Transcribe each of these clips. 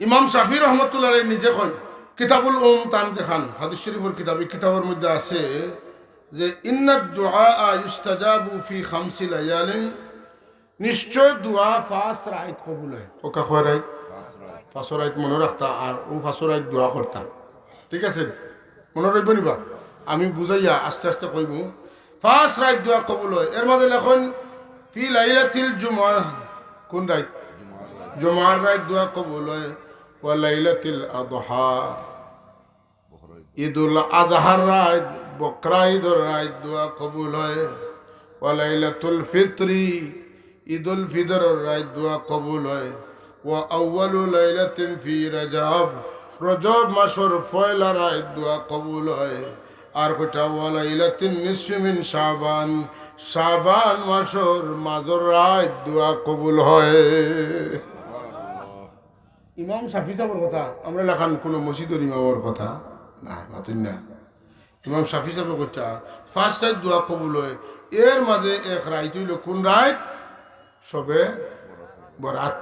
ইমাম শাফি রহমতুল্লাহ নিজে কন কিতাবুল ওম তান দেখান হাদিস শরীফর কিতাব, এই কিতাবের মধ্যে আছে যে, ইন্নাদ দুআ ইউস্তাজাবু ফি খামসি লায়ালিন নিশ্চয় দোয়া ফাস রাইত কবুল হয়। ওকা কয় রাইত? ফাঁসর রাইত মনে রাখতা আর ও ফাঁসর রাইত দোয়া করতা। ঠিক আছে? মনে রাখবে নিবা আমি বুঝাইয়া আস্তে আস্তে কইব। ফাঁস রাইত দোয়া কবুল হয়। এর মাঝে লেখন, ফি লাইলাতিল জুমা কোন রাইত? জুমার রাইত দোয়া কবুল হয়। ওয়া লাইলাতিল আদহা। ঈদুল আজহার রাত বকরা ঈদুর রাত দোয়া কবুল হয়। ওয়া লাইলাতুল ফিতরি, ঈদুল ফিতরের রাত দোয়া কবুল হয়। ওয়া আউয়ালু লাইলাতিন ফি রজব রজব মাসের পয়লা রাত দোয়া কবুল হয়। আর কটা ওয়া লাইলাতিন নিসফি মিন শাবান শাবান মাসের মাজর রাত দোয়া কবুল হয়। ইমাম শাফি সাহেবের কথা আমরা লেখান কোনো মসজিদের ইমামের কথা? না মাতুন না। ইমাম শাফি সাহেব কথা ফার্স্ট রাইত দোয়া কবুল হয়, এর মাঝে এক রাইত হইল, কোন রাইত সবে বরাত।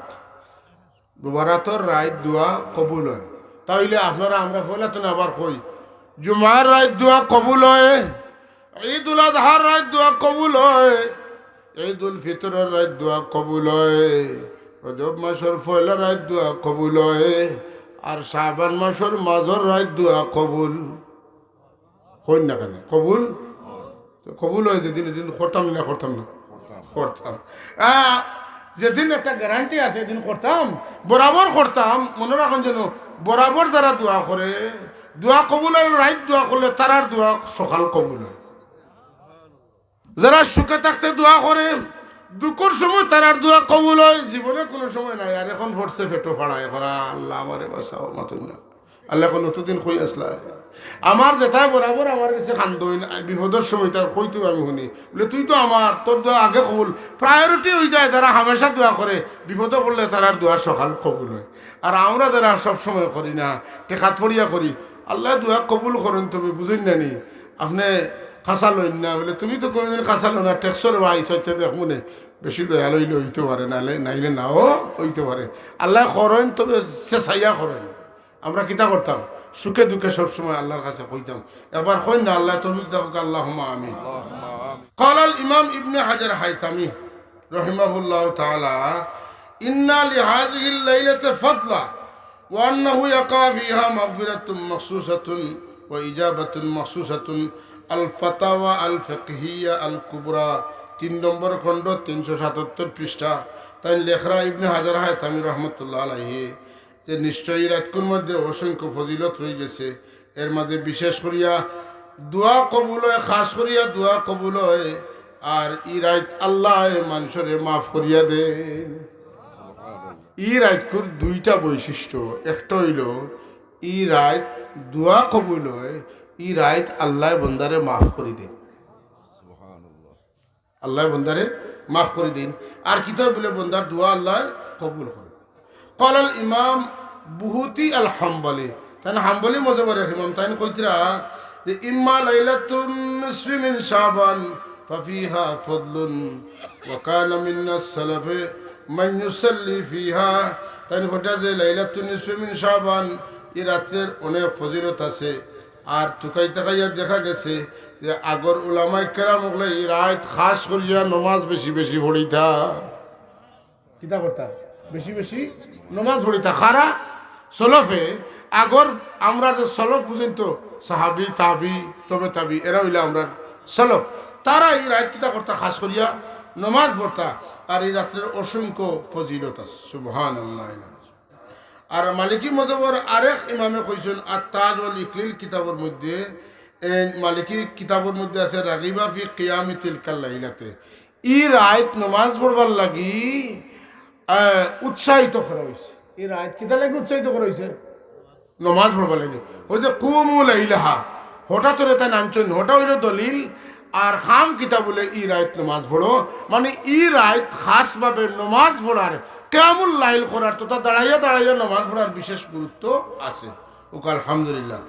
বরাতর রাইত দোয়া কবুল হয়। তাইলে আপনারা, আমরা বলে তো আবার কই, জুমার রাইত দোয়া কবুল হয় ঈদ উল আজহার রাইত দোয়া কবুল হয় ঈদ উল ফিতরের রাইত দোয়া কবুল হয়। রজব মাসের পয়লা রাত দোয়া কবুল হয় আর শাবান মাসের মাঝর রাত দোয়া কবুল। হইন না কেন? কবুল? কবুল হয় যেদিন এদিন করতাম না করতাম না। করতাম। যেদিন একটা গ্যারান্টি আছে এদিন করতাম। বরাবর করতাম মনে রাখুন যেন বরাবর যারা দোয়া করে দোয়া কবুলের রাইত দোয়া করলে তারার দোয়া সকাল কবুল হয়। যারা সুখে থাকতে দোয়া করে দুঃখর সময় তারার দোয়া কবুল হয়, জীবনে কোনো সময় নাই। আর এখন ফটছে ফেটো ফাড়া এখন আল্লাহ আমারে বাসাও মাতুন না। আল্লাহ এখন অতদিন কই আসলা? আমার যেটাই বরাবর আমার কাছে খান্দই না বিপদের সময় তার কইতো আমি শুনি। বলে, তুই তো আমার, তোর দোয়া আগে কবুল। প্রায়োরিটি হয়ে যায় যারা হামেশা দোয়া করে, বিপদে করলে তারার দোয়া সকাল কবুল হয়। আর আমরা যারা সব সময় করি না, টেকাত পড়িয়া করি, আল্লাহ দোয়া কবুল করেন তুমি, বুঝুন না নি? আপনি খাসা লইন না বলে তুমি তো কোনোদিন খাসা লো না টেক্সর বা আইসতে দেখ মনে বেশি দয়াল হইলে হইতে পারে নাহলে নাইলে নাও হইতে পারে আল্লাহ করেন তবে সে সাইয়া করেন আমরা কিতা করতাম সুখে দুঃখে সবসময় আল্লাহর কাছে কইতাম এবার কই না আল্লাহ তৌফিক দাও আল্লাহ আমিন قال الإمام ابن حجر حيثمي رحمه الله تعالى إن لهذه الليلة فضلا وأنه يقع فيها مغفرة مخصوصة وإجابة مخصوصة আল ফাতাওয়া আল ফেকহিয়া আল কুবরা তিন নম্বর খণ্ড, তিনশো সাতাত্তর পৃষ্ঠা। তাই লেখরা ইবনে হাজার হায় তামির রহমতুল্লাহ আলহি যে নিশ্চয়ই রাতকুর মধ্যে অসংখ্য ফজিলত রয়ে গেছে। এর মাঝে বিশেষ করিয়া দোয়া কবুল হয়, খাস করিয়া দোয়া কবুল হয়, আর ই রাইত আল্লাহ মানুষরে মাফ করিয়া দে ই রাইতকুর দুইটা বৈশিষ্ট্য। একটা হইল, ই রাইত দোয়া কবুল হয় ই রাইত আল্লাহ বন্দারে মাফ করে দেন। আল্লাহ বন্দারে মাফ করে দিন। আর কিতাব বলে বন্দার দোয়া আল্লাহ কবুল করে কলাল ইমাম বুহুতি আল হাম্বলি। তাই হাম্বলি মজা মজাবার ইমাম তাই কইতরা যে ইম্মা লাইলাতুন নিসফি মিন শাবান ফাফিহা ফদলুন কানা মিন্নাস সালাফে মান ইউসাল্লি ফিহা। তাই কইতা যে লাইলাতুন নিসফি মিন শাবান এই রাতের অনেক ফজিলত আছে। আর তুকাই তাকাইয়া দেখা গেছে যে আগর উলামাই কেরাম ওগুলো এই রাত খাস করিয়া নমাজ বেশি বেশি পড়িতা। কিতা করতা? বেশি বেশি নমাজ পড়িতা। খারা সলফে। আগর আমরা যে সলফ পর্যন্ত সাহাবি, তাবি, তবে তাবি, এরা হইলে আমরা সলফ। তারা এই রাত কিতা করতা? খাস করিয়া নমাজ পড়তা। আর এই রাত্রের অসংখ্য ফজিলত আছে। সুবহান আল্লাহ আর মালিকি মজবর আরেক ইমামে কইছেন আর তাজ ওয়াল ইকলিল কিতাবের মধ্যে মালিকির কিতাবের মধ্যে আছে, রাগিবা ফি কিয়ামি তিলকাল লাইলাতে। ই রাত নমাজ পড়বার লাগি উৎসাহিত করা হয়েছে এই রাত কিতা লাগি উৎসাহিত করা হয়েছে নমাজ পড়বার লাগে। ওই যে কুমু লাইলাহা, হঠাৎ করে তাই নামছেন, হঠাৎ হইল দলিল, আর খাম কিতা বলে ই রাত নমাজ পড়ো। মানে ই রাত খাসভাবে নমাজ পড়ার কেমন লাইল করার তথা দাঁড়াইয়া দাঁড়াইয়া নমাজ পড়ার বিশেষ গুরুত্ব আছে। ওকে আলহামদুলিল্লাহ।